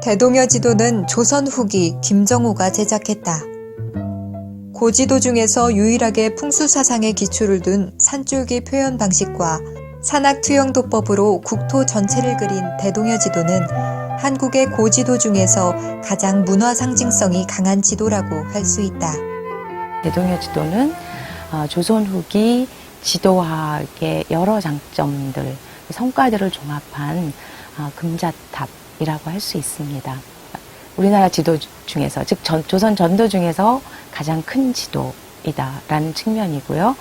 대동여 지도는 조선 후기 김정호가 제작했다. 고지도 중에서 유일하게 풍수 사상의 기초를 둔 산줄기 표현 방식과 산악 투영 도법으로 국토 전체를 그린 대동여 지도는 한국의 고지도 중에서 가장 문화 상징성이 강한 지도라고 할 수 있다. 대동여 지도는 어, 조선 후기 지도학의 여러 장점들, 성과들을 종합한 어, 금자탑 이라고 할 수 있습니다. 우리나라 지도 중에서, 즉 전- 조선 전도 중에서 가장 큰 지도이다라는 측면이고요.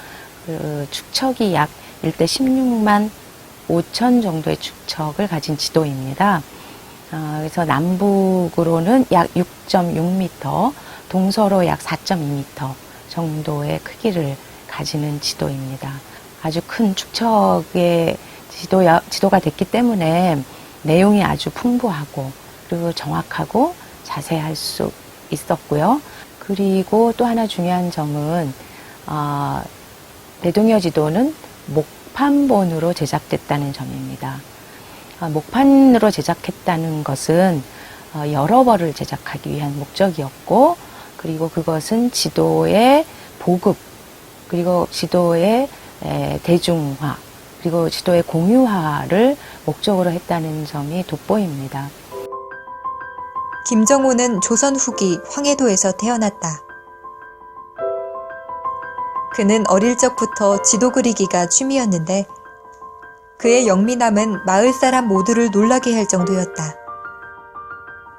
그 축척이 약 일대 16만 5천 정도의 축척을 가진 지도입니다. 어, 그래서 남북으로는 약 6.6m, 동서로 약 4.2m 정도의 크기를 가지는 지도입니다. 아주 큰 축척의 지도야, 지도가 됐기 때문에 내용이 아주 풍부하고 그리고 정확하고 자세할 수 있었고요. 그리고 또 하나 중요한 점은 어, 대동여 지도는 목판본으로 제작됐다는 점입니다. 아, 목판으로 제작했다는 것은 어, 여러 벌을 제작하기 위한 목적이었고, 그리고 그것은 지도의 보급, 그리고 지도의 에, 대중화, 그리고 지도의 공유화를 목적으로 했다는 점이 돋보입니다. 김정호는 조선 후기 황해도에서 태어났다. 그는 어릴 적부터 지도 그리기가 취미였는데 그의 영민함은 마을 사람 모두를 놀라게 할 정도였다.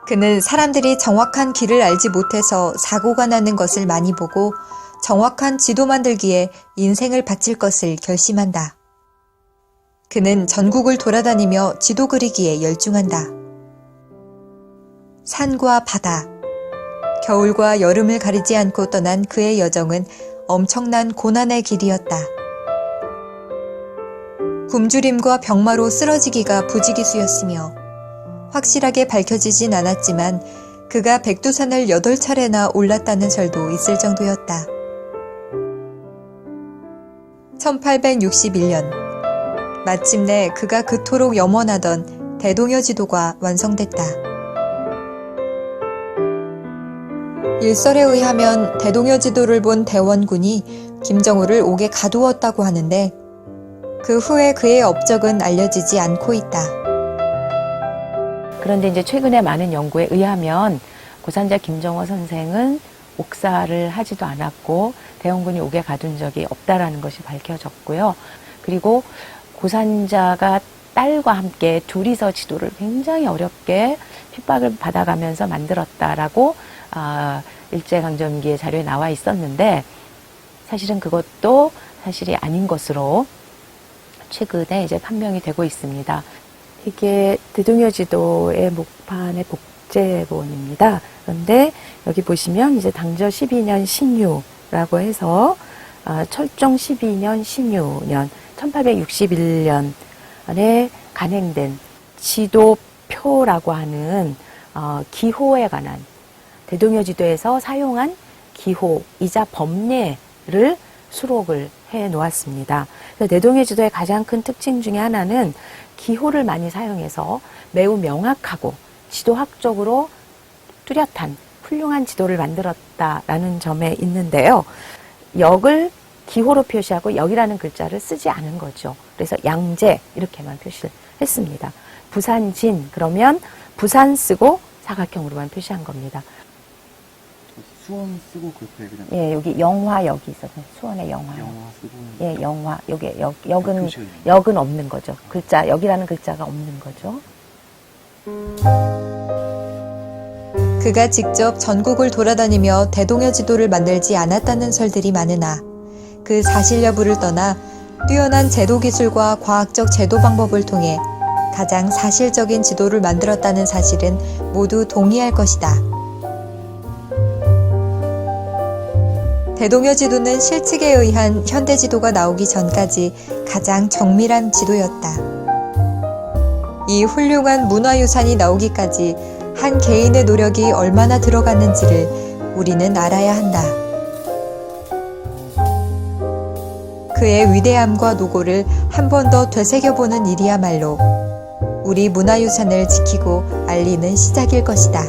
그는 사람들이 정확한 길을 알지 못해서 사고가 나는 것을 많이 보고 정확한 지도 만들기에 인생을 바칠 것을 결심한다. 그는 전국을 돌아다니며 지도 그리기에 열중한다. 산과 바다, 겨울과 여름을 가리지 않고 떠난 그의 여정은 엄청난 고난의 길이었다. 굶주림과 병마로 쓰러지기가 부지기수였으며 확실하게 밝혀지진 않았지만 그가 백두산을 여덟 차례나 올랐다는 설도 있을 정도였다. 1861년 마침내 그가 그토록 염원하던 대동여 지도가 완성됐다. 일설에 의하면 대동여 지도를 본 대원군이 김정우를 옥에 가두었다고 하는데 그 후에 그의 업적은 알려지지 않고 있다. 그런데 이제 최근에 많은 연구에 의하면 고산자 김정호 선생은 옥사를 하지도 않았고 대원군이 옥에 가둔 적이 없다라는 것이 밝혀졌고요. 그리고 고산자가 딸과 함께 둘이서 지도를 굉장히 어렵게 핍박을 받아가면서 만들었다라고 아, 일제강점기의 자료에 나와 있었는데 사실은 그것도 사실이 아닌 것으로 최근에 이제 판명이 되고 있습니다. 이게 대동여 지도의 목판의 복제본입니다. 그런데 여기 보시면 이제 당저 12년 신유라고 해서 아, 철종 12년 신유년 1861년에 간행된 지도표라고 하는 어, 기호에 관한 대동여 지도에서 사용한 기호이자 법례를 수록을 해 놓았습니다. 대동여 지도의 가장 큰 특징 중에 하나는 기호를 많이 사용해서 매우 명확하고 지도학적으로 뚜렷한 훌륭한 지도를 만들었다라는 점에 있는데요. 역을 기호로 표시하고 역이라는 글자를 쓰지 않은 거죠. 그래서 양재 이렇게만 표시를 했습니다. 부산진 그러면 부산 쓰고 사각형으로만 표시한 겁니다. 수원 쓰고 그렇게 그냥 예, 여기 영화역이 있었어요. 수원의 영화. 영화 쓰고 예, 영화. 여기 역, 역은 표시가 있는 역은 없는 거죠. 글자 역이라는 글자가 없는 거죠. 그가 직접 전국을 돌아다니며 대동여 지도를 만들지 않았다는 설들이 많으나 그 사실 여부를 떠나 뛰어난 제도 기술과 과학적 제도 방법을 통해 가장 사실적인 지도를 만들었다는 사실은 모두 동의할 것이다. 대동여 지도는 실측에 의한 현대 지도가 나오기 전까지 가장 정밀한 지도였다. 이 훌륭한 문화유산이 나오기까지 한 개인의 노력이 얼마나 들어갔는지를 우리는 알아야 한다. 그의 위대함과 노고를 한 번 더 되새겨보는 일이야말로 우리 문화유산을 지키고 알리는 시작일 것이다.